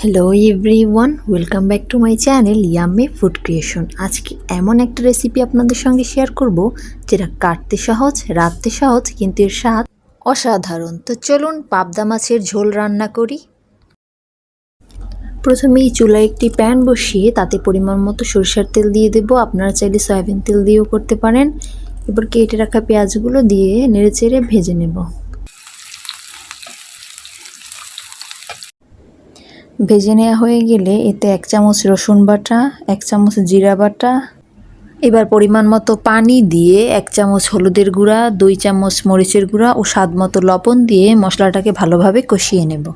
Hello every one welcome back to my channel yummy food creation আজকে এমন একটা recipe আপনাদের সঙ্গে শেয়ার করব, যেটা কাটতে সহজ, রাঁধতে সহজ, কিন্তু এর স্বাদ অসাধারণ। তো চলুন পাবদা মাছের ঝোল রান্না করি। প্রথমেই চুলায় একটি প্যান বসিয়ে তাতে পরিমাণ মতো সরিষার তেল দিয়ে দেবো। আপনারা চাইলে সয়াবিন তেল দিয়েও করতে পারেন। এবার কেটে রাখা পেঁয়াজগুলো দিয়ে নেড়ে চেড়ে ভেজে নেব। ভেজে নেওয়া হয়ে গেলে এতে এক চামচ রসুন বাটা, এক চামচ জিরা বাটা, এবার পরিমাণ মতো পানি দিয়ে এক চামচ হলুদের গুঁড়া, দুই চামচ মরিচের গুঁড়া ও স্বাদ মতো লবণ দিয়ে মশলাটাকে ভালোভাবে কষিয়ে নেব।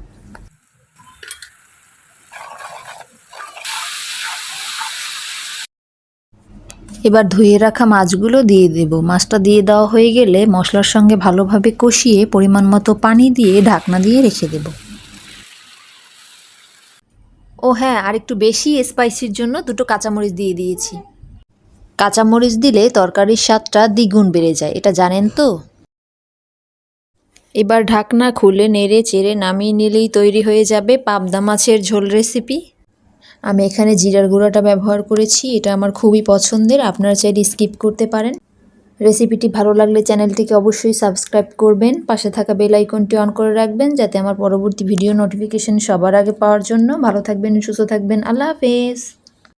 এবার ধুয়ে রাখা মাছগুলো দিয়ে দেব। মাছটা দিয়ে দেওয়া হয়ে গেলে মশলার সঙ্গে ভালোভাবে কষিয়ে পরিমাণ মতো পানি দিয়ে ঢাকনা দিয়ে রেখে দেবো। ও হ্যাঁ আর একটু বেশি স্পাইসির জন্য দুটো কাঁচামরিচ দিয়ে দিয়েছি। কাঁচামরিচ দিলে তরকারির স্বাদটা দ্বিগুণ বেড়ে যায়, এটা জানেন তো? এবার ঢাকনা খুলে নেড়ে চেড়ে নামিয়ে নিলেই তৈরি হয়ে যাবে পাবদা মাছের ঝোল রেসিপি আমি এখানে জিরার গুঁড়াটা ব্যবহার করেছি, এটা আমার খুবই পছন্দের, আপনারা চাইলে স্কিপ করতে পারেন। রেসিপিটি ভালো লাগলে চ্যানেলটিকে অবশ্যই সাবস্ক্রাইব করবেন। পাশে থাকা বেল আইকনটি অন করে রাখবেন যাতে আমার পরবর্তী ভিডিও নোটিফিকেশন সবার আগে পাওয়ার জন্য। ভালো থাকবেন, সুস্থ থাকবেন। আল্লাহ হাফেজ।